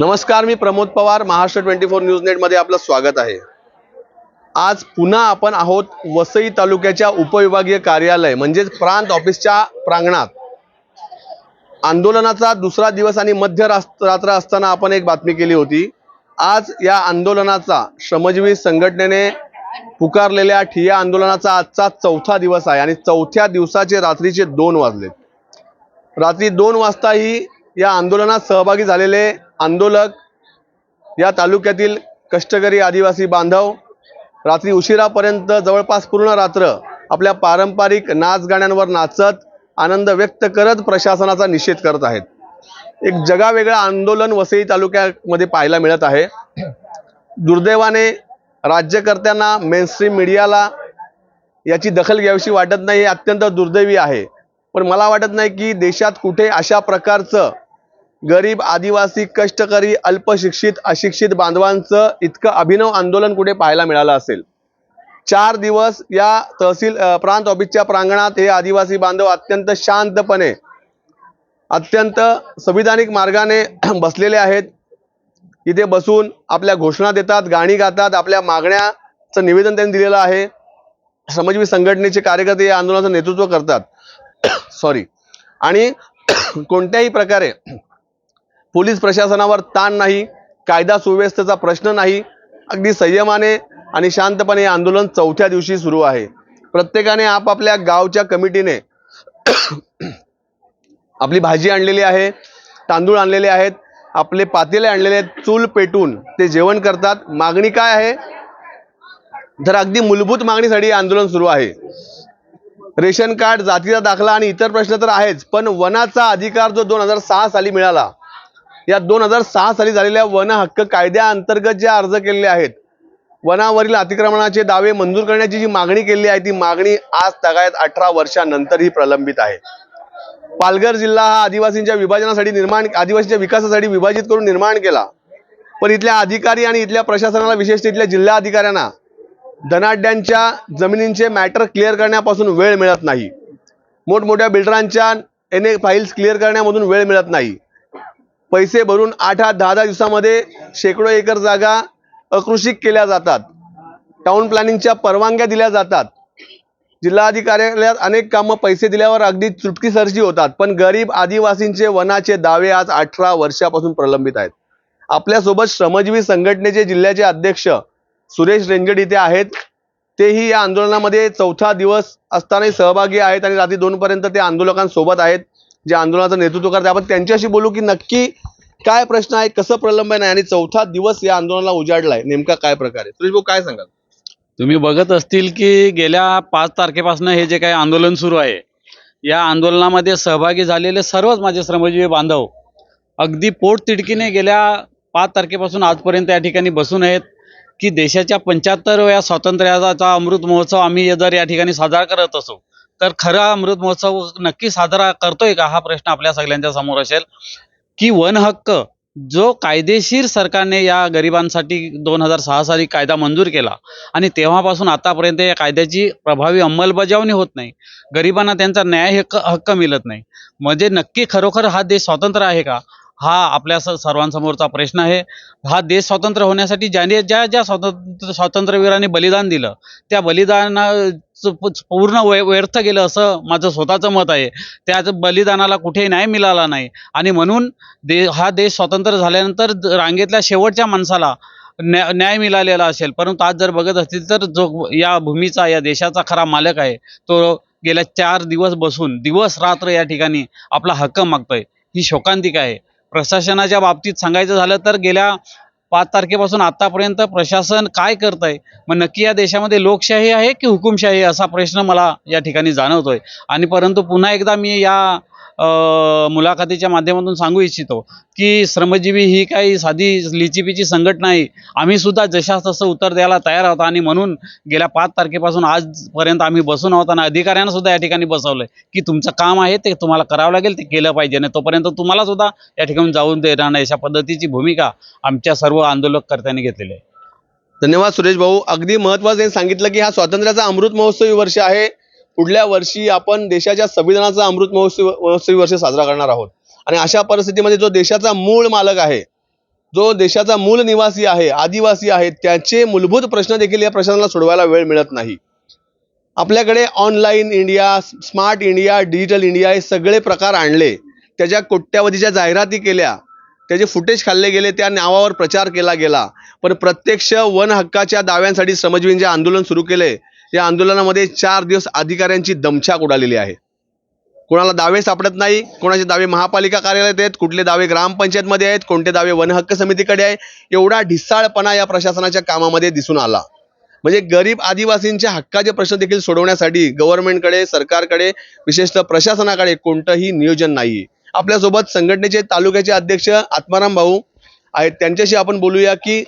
नमस्कार मी Pramod Pawar Maharashtra twenty four news नेटमध्ये आपलं स्वागत आहे. आज पुन्हा आपण आहोत वसई तालुक्याच्या उपविभागीय कार्यालय म्हणजेच प्रांत ऑफिसच्या प्रांगणात. आंदोलनाचा दुसरा दिवस आणि मध्य रात्र असताना आपण एक बातमी केली होती. आज या आंदोलनाचा श्रमजीवी संघटनेने पुकारलेल्या ठिया आंदोलनाचा आजचा चौथा दिवस आहे आणि चौथ्या दिवसाचे रात्रीचे दोन वाजले रात्री दोन वाजता ही या आंदोलनात सहभागी झालेले आंदोलक या तालुक्यातील कष्टकरी आदिवासी बांधव रात्री उशिरापर्यंत जवळपास पूर्ण रात्र आपल्या पारंपरिक नाचगाण्यांवर नाचत आनंद व्यक्त करत प्रशासनाचा निषेध करत आहेत. एक जगावेगळं आंदोलन वसई तालुक्यामध्ये पाहायला मिळत आहे. दुर्दैवाने राज्यकर्त्यांना मेनस्ट्रीम मीडियाला याची दखल घ्यावीशी वाटत नाही हे अत्यंत दुर्दैवी आहे. पण मला वाटत नाही की देशात कुठे अशा प्रकारचं गरीब आदिवासी कष्टकरी अल्पशिक्षित अशिक्षित बांधवांचं इतकं अभिनव आंदोलन कुठे पाहायला मिळालं असेल? चार दिवस या तहसील प्रांत ऑफिसच्या प्रांगणात हे आदिवासी बांधव अत्यंत शांतपणे अत्यंत संविधानिक मार्गाने बसलेले आहेत. इथे बसून आपल्या घोषणा देतात गाणी गातात आपल्या मागण्याचं निवेदन त्यांनी दिलेलं आहे. समजवी संघटनेचे कार्यकर्ते या आंदोलनाचं नेतृत्व करतात. सॉरी आणि कोणत्याही प्रकारे पोलीस प्रशासनावर ताण नाही कायदा सुव्यवस्थेचा प्रश्न नाही अगदी संयमाने आणि शांतपणे हे आंदोलन चौथ्या दिवशी सुरू आहे. प्रत्येकाने आपापल्या गावच्या कमिटीने आपली भाजी आणलेली आहे तांदूळ आणलेले आहेत आपले पातेले आणलेले आहेत चूल पेटून ते जेवण करतात. मागणी काय आहे? तर अगदी मूलभूत मागणीसाठी आंदोलन सुरू आहे. रेशन कार्ड जातीचा दाखला आणि इतर प्रश्न तर आहेच पण वनाचा अधिकार जो दोन हजार सहा साली मिळाला या दोन हजार सहा साली झालेल्या वन हक्क कायद्याअंतर्गत जे अर्ज केलेले आहेत वनावरील अतिक्रमणाचे दावे मंजूर करण्याची जी मागणी केली आहे ती मागणी आज तगायत अठरा वर्षानंतरही प्रलंबित आहे. पालघर जिल्हा हा आदिवासींच्या विभाजनासाठी निर्माण आदिवासींच्या विकासासाठी विभाजित करून निर्माण केला. पण इथल्या अधिकारी आणि इथल्या प्रशासनाला विशेषतः इथल्या जिल्हा अधिकाऱ्यांना धनाढ्यांच्या जमिनींचे मॅटर क्लिअर करण्यापासून वेळ मिळत नाही. मोठमोठ्या बिल्डरांच्या एन ए फाईल्स क्लिअर करण्यामधून वेळ मिळत नाही. पैसे भरून आठ आठ दहा दहा दिवसामध्ये शेकडो एकर जागा अकृषिक केल्या जातात. टाउन प्लॅनिंगच्या परवानग्या दिल्या जातात. जिल्हाधिकाऱ्यालयात अनेक कामं पैसे दिल्यावर अगदी चुटकीसरशी होतात. पण गरीब आदिवासींचे वनाचे दावे आज अठरा वर्षापासून प्रलंबित आहेत. आपल्यासोबत श्रमजीवी संघटनेचे जिल्ह्याचे अध्यक्ष सुरेश रेंजड इथे आहेत. तेही या आंदोलनामध्ये चौथा दिवस असतानाही सहभागी आहेत आणि रात्री दोनपर्यंत ते आंदोलकांसोबत आहेत. जे आंदोलनाचं नेतृत्व करते आपण त्यांच्याशी बोलू की नक्की काय प्रश्न आहे कसं प्रलंबन आहे आणि चौथा दिवस या आंदोलनाला उजाडलाय नेमका काय प्रकार आहे? सुरेश भाऊ काय सांगाल? तुम्ही बघत असतील की गेल्या पाच तारखेपासून हे जे काही आंदोलन सुरू आहे या आंदोलनामध्ये सहभागी झालेले सर्वच माझे श्रमजीवी बांधव अगदी पोटतिडकीने गेल्या पाच तारखेपासून आजपर्यंत या ठिकाणी बसून आहेत की देशाच्या पंच्याहत्तरव्या स्वातंत्र्याचा अमृत महोत्सव आम्ही जर या ठिकाणी साजरा करत असो तर खरा अमृत महोत्सव नक्की साजरा करतोय का हा प्रश्न आपल्या सगळ्यांच्या समोर असेल. की वन हक्क जो कायदेशीर सरकारने या गरिबांसाठी दोन हजार सहा साली कायदा मंजूर केला आणि तेव्हापासून आतापर्यंत या कायद्याची प्रभावी अंमलबजावणी होत नाही. गरिबांना त्यांचा न्याय हक्क हक्क मिळत नाही. म्हणजे नक्की खरोखर हा देश स्वतंत्र आहे का? हा आपल्या स- सर्वांसमोरचा प्रश्न आहे. हा देश स्वतंत्र होण्यासाठी ज्याने ज्या ज्या स्वातंत्र्य स्वातंत्र्यवीरांनी बलिदान दिलं त्या बलिदानाचं पूर्ण व्य- व्यर्थ गेलं असं माझं स्वतःचं मत आहे. त्या बलिदानाला कुठेही न्याय मिळाला नाही. आणि म्हणून दे हा देश स्वतंत्र झाल्यानंतर रांगेतल्या शेवटच्या माणसाला न्या न्याय मिळालेला असेल. परंतु आज जर बघत असतील तर जो या भूमीचा या देशाचा खरा मालक आहे तो गेल्या चार दिवस बसून दिवस रात्र या ठिकाणी आपला हक्क मागतोय. ही शोकांतिका आहे. प्रशासनाच्या बाबतीत सांगायचं झालं तर गेल्या पाच तारखेपासून आतापर्यंत प्रशासन काय करत आहे मग नक्की या देशामध्ये लोकशाही आहे की हुकुमशाही असा प्रश्न मला या ठिकाणी जाणवतोय. आणि परंतु पुन्हा एकदा मी या मुलाखतीच्या माध्यमातून सांगू इच्छितो की श्रमजीवी ही काही साधी लिचिपीची संघटना आहे आम्ही सुद्धा जशा तसं उत्तर द्यायला तयार आहोत आणि म्हणून गेल्या पाच तारखेपासून आजपर्यंत आम्ही बसून आहोत आणि अधिकाऱ्यांना सुद्धा या ठिकाणी बसवलंय की तुमचं काम आहे ते तुम्हाला करावं लागेल ते केलं पाहिजे. आणि तोपर्यंत तुम्हाला सुद्धा या ठिकाणी जाऊन देणार नाही. अशा पद्धतीची भूमिका आमच्या सर्व आंदोलकर्त्यांनी घेतलेली आहे. धन्यवाद सुरेश भाऊ. अगदी महत्वाचं सांगितलं की हा स्वातंत्र्याचा अमृत महोत्सवी वर्ष आहे. पुढल्या वर्षी आपण देशाच्या संविधानाचा अमृत महोत्सव महोत्सवी वर्ष साजरा करणार आहोत. आणि अशा परिस्थितीमध्ये जो देशाचा मूळ मालक आहे जो देशाचा मूळ निवासी आहे आदिवासी आहे त्याचे मूलभूत प्रश्न देखील या प्रशासनाला सोडवायला वेळ मिळत नाही. आपल्याकडे online India smart India digital India हे सगळे प्रकार आणले. त्याच्या कोट्यावधीच्या जाहिराती केल्या. त्याचे फुटेज खाल्ले गेले त्या नावावर प्रचार केला गेला. पण प्रत्यक्ष वन हक्काच्या दाव्यांसाठी श्रमजीवींचे आंदोलन सुरू केले. या आंदोलनामध्ये चार दिवस अधिकाऱ्यांची दमछाक उडालेली आहे. कोणाला दावे सापडत नाही कोणाचे दावे महापालिका कार्यालयात आहेत कुठले दावे ग्रामपंचायतमध्ये आहेत कोणते दावे वनहक्क समितीकडे आहे एवढा ढिसाळपणा या प्रशासनाच्या कामामध्ये दिसून आला. म्हणजे गरीब आदिवासींच्या हक्काचे प्रश्न देखील सोडवण्यासाठी गव्हर्नमेंटकडे सरकारकडे विशेषतः प्रशासनाकडे कोणतंही नियोजन नाही आपल्यासोबत संघटनेचे तालुक्याचे अध्यक्ष आत्माराम भाऊ आहेत. त्यांच्याशी आपण बोलूया की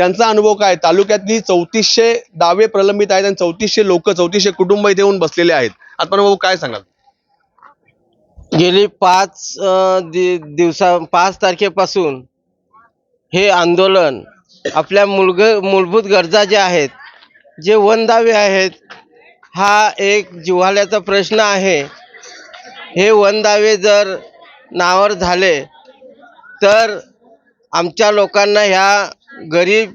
त्यांचा अनुभव काय? तालुक्यातली चौतीसशे दावे प्रलंबित आहेत आणि चौतीसशे लोक चौतीसशे कुटुंब इथे येऊन बसलेले आहेत. आत्माराम भाऊ काय सांगाल? गेली पाच दि दिवसा पाच तारखेपासून हे आंदोलन आपल्या मुलग मूलभूत गरजा ज्या आहेत जे वनदावे आहेत हा एक जिव्हाळ्याचा प्रश्न आहे. हे वनदावे जर नावर झाले तर आमच्या लोकांना ह्या गरीब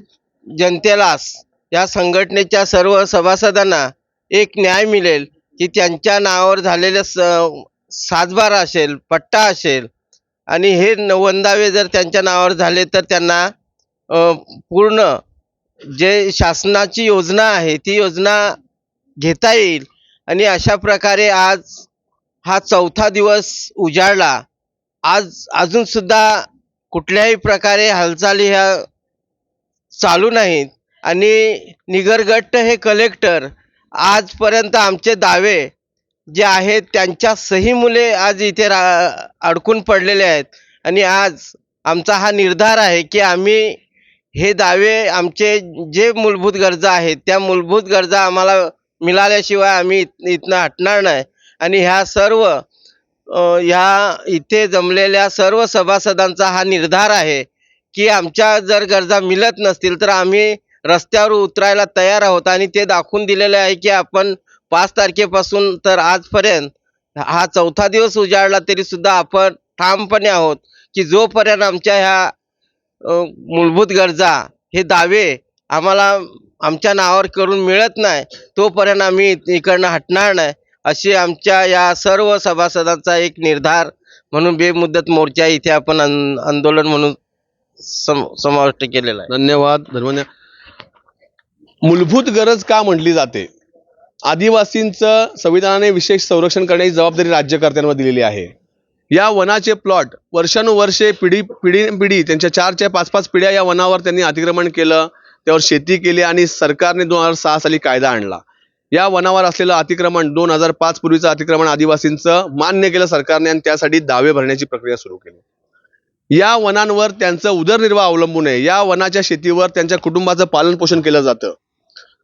जनतेलाच या संघटनेच्या सर्व सभासदांना एक न्याय मिळेल की त्यांच्या नावावर झालेले स सातबारा असेल पट्टा असेल आणि हे नवंदावे वंदावे जर त्यांच्या नावावर झाले तर त्यांना पूर्ण जे शासनाची योजना आहे ती योजना घेता येईल. आणि अशा प्रकारे आज हा चौथा दिवस उजाडला आज अजूनसुद्धा कुठल्याही प्रकारे हालचाली ह्या चालू नाहीत. आणि निगरगट्ट हे कलेक्टर आजपर्यंत आमचे दावे जे आहेत त्यांच्या सही मुले आज इथे रा अडकून पडलेले आहेत. आणि आज आमचा हा निर्धार आहे की आम्ही हे दावे आमचे जे मूलभूत गरजा आहेत त्या मूलभूत गरजा आम्हाला मिळाल्याशिवाय आम्ही इत इथनं हटणार नाही. आणि ह्या सर्व ह्या इथे जमलेल्या सर्व सभासदांचा हा निर्धार आहे की आमच्या जर गरजा मिळत नसतील तर आम्ही रस्त्यावर उतरायला तयार आहोत आणि ते दाखवून दिलेले आहे की आपण पाच तारखेपासून तर आजपर्यंत हा चौथा दिवस उजाडला तरी सुद्धा आपण ठामपणे आहोत की जोपर्यंत आमच्या ह्या मूलभूत गरजा हे दावे आम्हाला आमच्या नावावर करून मिळत नाही तोपर्यंत आम्ही इकडनं हटणार नाही अशी आमच्या या सर्व सभासदांचा एक निर्धार म्हणून बेमुदत मोर्चा इथे आपण आंदोलन म्हणून सम समाविष्ट केलेला आहे. धन्यवाद धन्यवाद. मूलभूत गरज का म्हटली जाते? आदिवासींचं संविधानाने विशेष संरक्षण करण्याची जबाबदारी राज्यकर्त्यांवर दिलेली आहे. या वनाचे प्लॉट वर्षानुवर्षे पिढी पिढी पिढी त्यांच्या चार चार पाच पाच पिढ्या या वनावर त्यांनी अतिक्रमण केलं त्यावर शेती केली आणि सरकारने दोन हजार सहा साली कायदा आणला. या वनावर असलेलं अतिक्रमण दोन हजार पाच पूर्वीचं अतिक्रमण आदिवासींचं मान्य केलं सरकारने आणि त्यासाठी दावे भरण्याची प्रक्रिया सुरू केली. या वनांवर त्यांचं उदरनिर्वाह अवलंबून आहे. या वनाच्या शेतीवर त्यांच्या कुटुंबाचं पालन पोषण केलं जातं.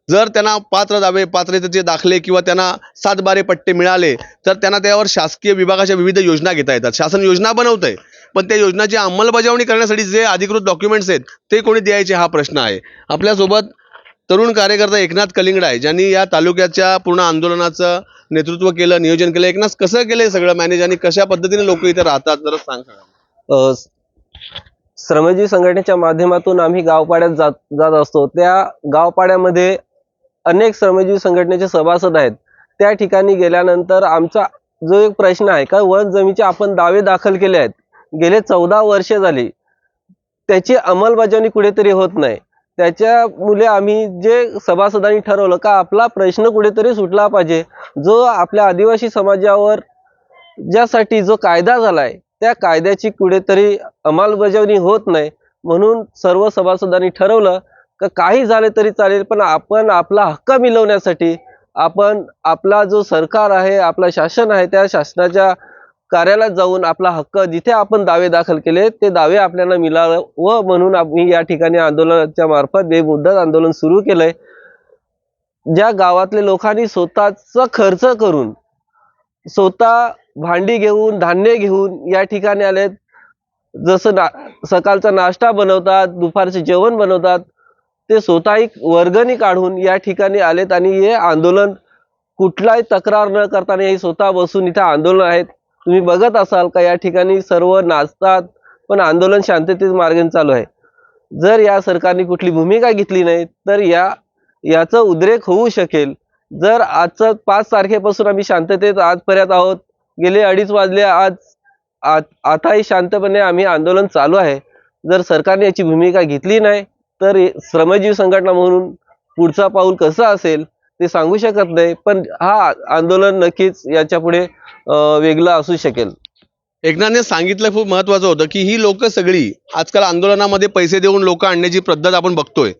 जर त्यांना पात्र दावे पात्रतेचे दाखले किंवा त्यांना सात बारे पट्टे मिळाले तर त्यांना त्यावर शासकीय विभागाच्या विविध योजना घेता येतात. शासन योजना बनवत आहे पण त्या योजनाची अंमलबजावणी करण्यासाठी जे अधिकृत डॉक्युमेंट्स आहेत ते कोणी द्यायचे हा प्रश्न आहे. आपल्यासोबत तरुण कार्यकर्ता एकनाथ कलिंगड आहे ज्यांनी या तालुक्याच्या पूर्ण आंदोलनाचं नेतृत्व केलं नियोजन केलं. एकनाथ कसं केलं सगळं? मॅनेज आणि कशा पद्धतीने लोक इथे राहतात? जरा सांग सांगा श्रमजीवी संघटनेच्या माध्यमातून आम्ही गावपाड्यात जात जात असतो. त्या गावपाड्यामध्ये अनेक श्रमजीवी संघटनेचे सभासद आहेत. त्या ठिकाणी गेल्यानंतर आमचा जो एक प्रश्न आहे का वन जमीचे आपण दावे दाखल केले आहेत. गेले चौदा वर्षे झाली. त्याची अंमलबजावणी कुठेतरी होत नाही. त्याच्यामुळे आम्ही जे सभासदांनी ठरवलं का आपला प्रश्न कुठेतरी सुटला पाहिजे. जो आपल्या आदिवासी समाजावर ज्यासाठी जो कायदा झालाय त्या कायद्याची कुठेतरी अंमलबजावणी होत नाही. म्हणून सर्व सभासदांनी ठरवलं का काही झाले तरी चालेल पण आपण आपला हक्क मिळवण्यासाठी आपण आपला जो सरकार आहे आपला शासन आहे त्या शासनाच्या कार्यालयात जाऊन आपला हक्क जिथे आपण दावे दाखल केले ते दावे आपल्याला मिळावं म्हणून आम्ही या ठिकाणी आंदोलनाच्या मार्फत बेमुद्दत आंदोलन सुरू केलंय. ज्या गावातल्या लोकांनी स्वतःचा खर्च करून स्वतः भांडी घेऊन धान्य घेऊन या ठिकाणी आलेत. जसं ना सकाळचा नाश्ता बनवतात दुपारचे जेवण बनवतात ते स्वतःही वर्गणी काढून या ठिकाणी आलेत आणि हे आंदोलन कुठलाही तक्रार न करताना हे स्वतः बसून इथं आंदोलन आहेत. तुम्ही बघत असाल का या ठिकाणी सर्व नाचतात पण आंदोलन शांततेत मार्गाने चालू आहे. जर या सरकारने कुठली भूमिका घेतली नाही तर या याचा उद्रेक होऊ शकेल. जर आजचं पाच तारखेपासून आम्ही शांततेत आजपर्यंत आहोत गेले अडीच वाजले आज आ- आताही शांतपणे आम्ही आंदोलन चालू आहे. जर सरकारने याची भूमिका घेतली नाही तर श्रमजीव श्रमजीवी संघटना म्हणून पुढचा पाऊल कसं असेल ते सांगू शकत नाही पण हा आंदोलन नक्कीच याच्यापुढे वेगळं असू शकेल. एकनाथने सांगितलं खूप महत्त्वाचं होतं की ही लोकं सगळी आजकाल आंदोलनामध्ये पैसे देऊन लोक आणण्याची पद्धत आपण बघतोय.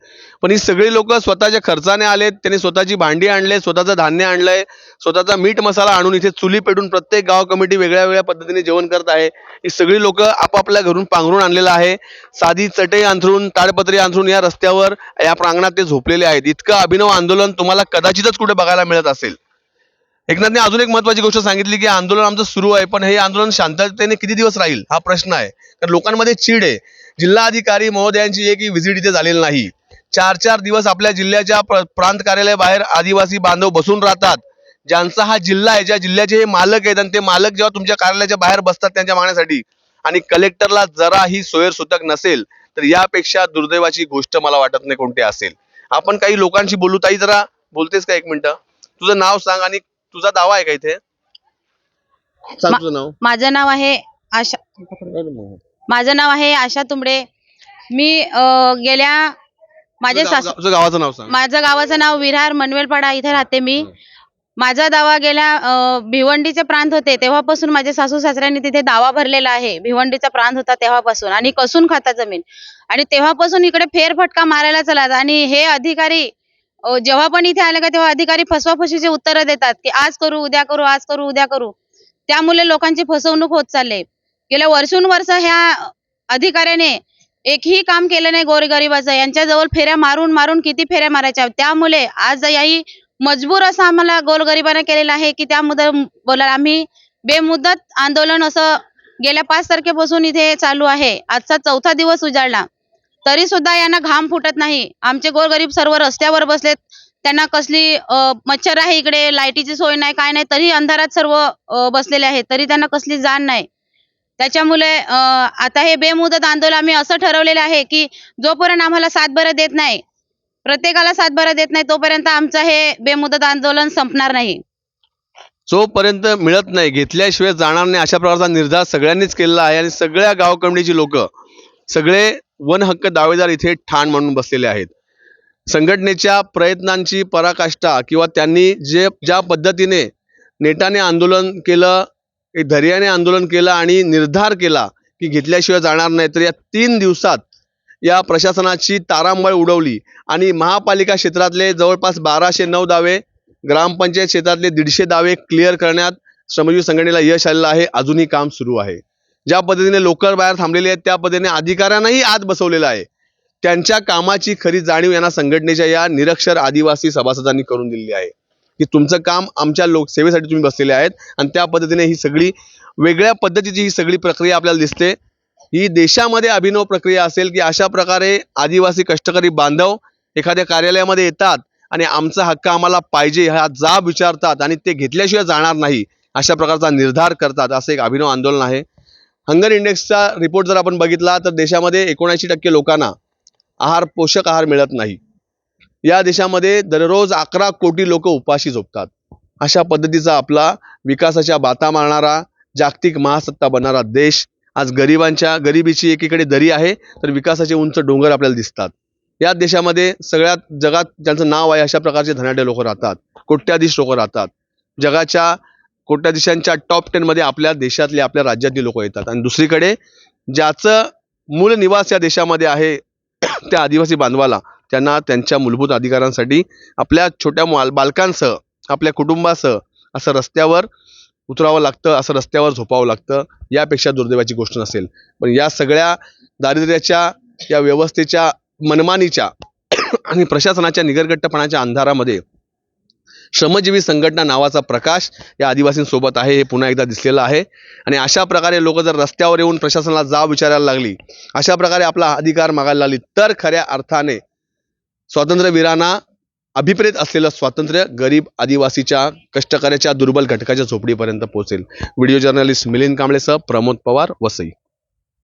पण ही सगळी लोकं स्वतःच्या खर्चाने आलेत त्यांनी स्वतःची भांडी आणले स्वतःचं धान्य आणलंय स्वतःचा मीठ मसाला आणून इथे चुली पेटून प्रत्येक गाव कमिटी वेगळ्या वेगळ्या पद्धतीने जेवण करत आहे. ही सगळी लोकं आपापल्या घरून पांघरून आणलेलं आहे. साधी चटई अंथरून ताडपत्री अंथरून या रस्त्यावर या प्रांगणात ते झोपलेले आहेत. इतकं अभिनव आंदोलन तुम्हाला कदाचितच कुठे बघायला मिळत असेल. एकनाथने अजून एक महत्वाची गोष्ट सांगितली की आंदोलन आमचं सुरू आहे पण हे आंदोलन शांततेने किती दिवस राहील हा प्रश्न आहे. कारण लोकांमध्ये चीड आहे. जिल्हाधिकारी महोदयांची एक व्हिजिट इथे झालेली नाही. चार चार दिवस आपल्या जिल्ह्याच्या प्रांत कार्यालय बाहेर आदिवासी बांधव बसून राहतात. ज्यांचा हा जिल्हा आहे ज्या जिल्ह्याचे हे मालक आहेत आणि ते मालक जेव्हा तुमच्या कार्यालयाच्या बाहेर बसतात त्यांच्या मागण्यासाठी आणि कलेक्टरला जराही सोयरसूतक नसेल तर यापेक्षा दुर्दैवाची गोष्ट मला वाटत नाही कोणती असेल. आपण काही लोकांशी बोलू ताई जरा बोलतेस का एक मिनिट? तुझं नाव सांग आणि तुझा दावा आहे का इथे? सांग मा- तुझं नाव? माझं नाव आहे आशा माझं नाव आहे आशा तुंबडे मी अ, गेल्या माझे तुझं गाव- सासू तुझं गावाचं नाव सांग. माझं गावाचं नाव विरार मनवेलपाडा इथे राहते मी. माझा दावा गेल्या अ, भिवंडीचे प्रांत होते तेव्हापासून माझे सासू सासऱ्यांनी तिथे दावा भरलेला आहे. भिवंडीचा प्रांत होता तेव्हापासून. आणि कसून खाता जमीन. आणि तेव्हापासून इकडे फेरफटका मारायला चला. आणि हे अधिकारी अ, जेव्हा पण इथे आले का तेव्हा अधिकारी फसवाफसीचे उत्तरं देतात की आज करू उद्या करू आज करू उद्या करू. त्यामुळे लोकांची फसवणूक होत चालली गेल्या वर्षून वर्ष ह्या अधिकाऱ्याने एकही काम केलं नाही गोरगरिबाचं. यांच्याजवळ फेऱ्या मारून मारून किती फेऱ्या मारायच्या? त्यामुळे आज याही मजबूर असं आम्हाला गोरगरिबाने केलेलं आहे की त्यामुळे बोला आम्ही बेमुदत आंदोलन असं गेल्या पाच तारखेपासून इथे चालू आहे. आजचा चौथा दिवस उजाडला तरी सुद्धा यांना घाम फुटत नाही. आमचे गोरगरीब सर्व रस्त्यावर बसलेत. त्यांना कसली अ, मच्छर आहे इकडे लाईटीची सोय नाही काय नाही तरी अंधारात सर्व अ, बसलेले आहेत. तरी त्यांना कसली जाण नाही. त्याच्यामुळे अ, आता हे बेमुदत आंदोलन आम्ही असं ठरवलेलं आहे की जोपर्यंत आम्हाला सातबारा देत नाही प्रत्येकाला सातबारा देत नाही तोपर्यंत आमचं हे बेमुदत आंदोलन संपणार नाही. जोपर्यंत मिळत नाही घेतल्याशिवाय जाणार नाही अशा प्रकारचा निर्धार सगळ्यांनीच केलेला आहे आणि सगळ्या गावकमिटीची लोक सगळे वन हक्क दावेदार इथे ठाण म्हणून बसलेले आहेत. संघटनेच्या प्रयत्नांची पराकाष्ठा किंवा त्यांनी जे ज्या पद्धतीने नेटाने आंदोलन केलं एक धैर्याने आंदोलन केलं आणि निर्धार केला की घेतल्याशिवाय जाणार नाही तर या तीन दिवसात या प्रशासनाची तारांबळ उडवली आणि महापालिका क्षेत्रातले जवळपास बाराशे नऊ दावे ग्रामपंचायत क्षेत्रातले दीडशे दावे क्लिअर करण्यात श्रमजीवी संघटनेला यश आलेलं आहे. अजूनही काम सुरू आहे. ज्या पद्धतीने लोकल बाहेर थांबलेले आहेत त्या पद्धतीने अधिकाऱ्यांनाही आत बसवलेलं आहे. त्यांच्या कामाची खरी जाणीव यांना संघटनेच्या या निरक्षर आदिवासी सभासदांनी करून दिलेली आहे. की तुमचं काम आमच्या लोकसेवेसाठी तुम्ही बसलेले आहेत आणि त्या पद्धतीने ही सगळी वेगळ्या पद्धतीची ही सगळी प्रक्रिया आपल्याला दिसते. ही देशामध्ये अभिनव प्रक्रिया असेल की अशा प्रकारे आदिवासी कष्टकरी बांधव एखाद्या कार्यालयामध्ये येतात आणि आमचा हक्क आम्हाला पाहिजे हा जाब विचारतात आणि ते घेतल्याशिवाय जाणार नाही अशा प्रकारचा निर्धार करतात असं एक अभिनव आंदोलन आहे. हंगर इंडेक्सचा रिपोर्ट जर आपण बघितला तर देशामध्ये एकोणऐंशी टक्के लोकांना आहार पोषक आहार मिळत नाही. या देशामध्ये दररोज अकरा कोटी लोक उपाशी झोपतात. अशा पद्धतीचा आपला विकासाच्या बाता मारणारा जागतिक महासत्ता बनणारा देश आज गरिबांच्या गरिबीची एकीकडे दरी आहे तर विकासाचे उंच डोंगर आपल्याला दिसतात. या देशामध्ये सगळ्यात जगात ज्यांचं नाव आहे अशा प्रकारचे धनाढ्य लोक राहतात. कोट्याधीश लोक राहतात. जगाच्या कोट्याधीशांच्या टॉप टेनमध्ये आपल्या देशातले आपल्या राज्यातली लोक येतात? आणि दुसरीकडे ज्याचं मूळ निवास या देशामध्ये आहे त्या आदिवासी बांधवाला त्यांना त्यांच्या मूलभूत अधिकारांसाठी आपल्या छोट्या माल बालकांसह आपल्या कुटुंबासह असं रस्त्यावर उतरावं लागतं असं रस्त्यावर झोपावं लागतं यापेक्षा दुर्दैवाची गोष्ट नसेल. पण या सगळ्या दारिद्र्याच्या या व्यवस्थेच्या मनमानीच्या आणि प्रशासनाच्या निगरगट्टपणाच्या अंधारामध्ये श्रमजीवी संघटना नावाचा प्रकाश या आदिवासींसोबत आहे हे पुन्हा एकदा दिसलेलं आहे. आणि अशा प्रकारे लोक जर रस्त्यावर येऊन प्रशासनाला जाब विचारायला लागली अशा प्रकारे आपला अधिकार मागायला लागली तर खऱ्या अर्थाने स्वातंत्र्यवीरांना अभिप्रेत असलेलं स्वातंत्र्य गरीब आदिवासीच्या कष्टकऱ्याच्या दुर्बल घटकाच्या झोपडीपर्यंत पोहोचेल. व्हिडिओ जर्नलिस्ट मिलिंद कांबळेसह प्रमोद पवार वसई.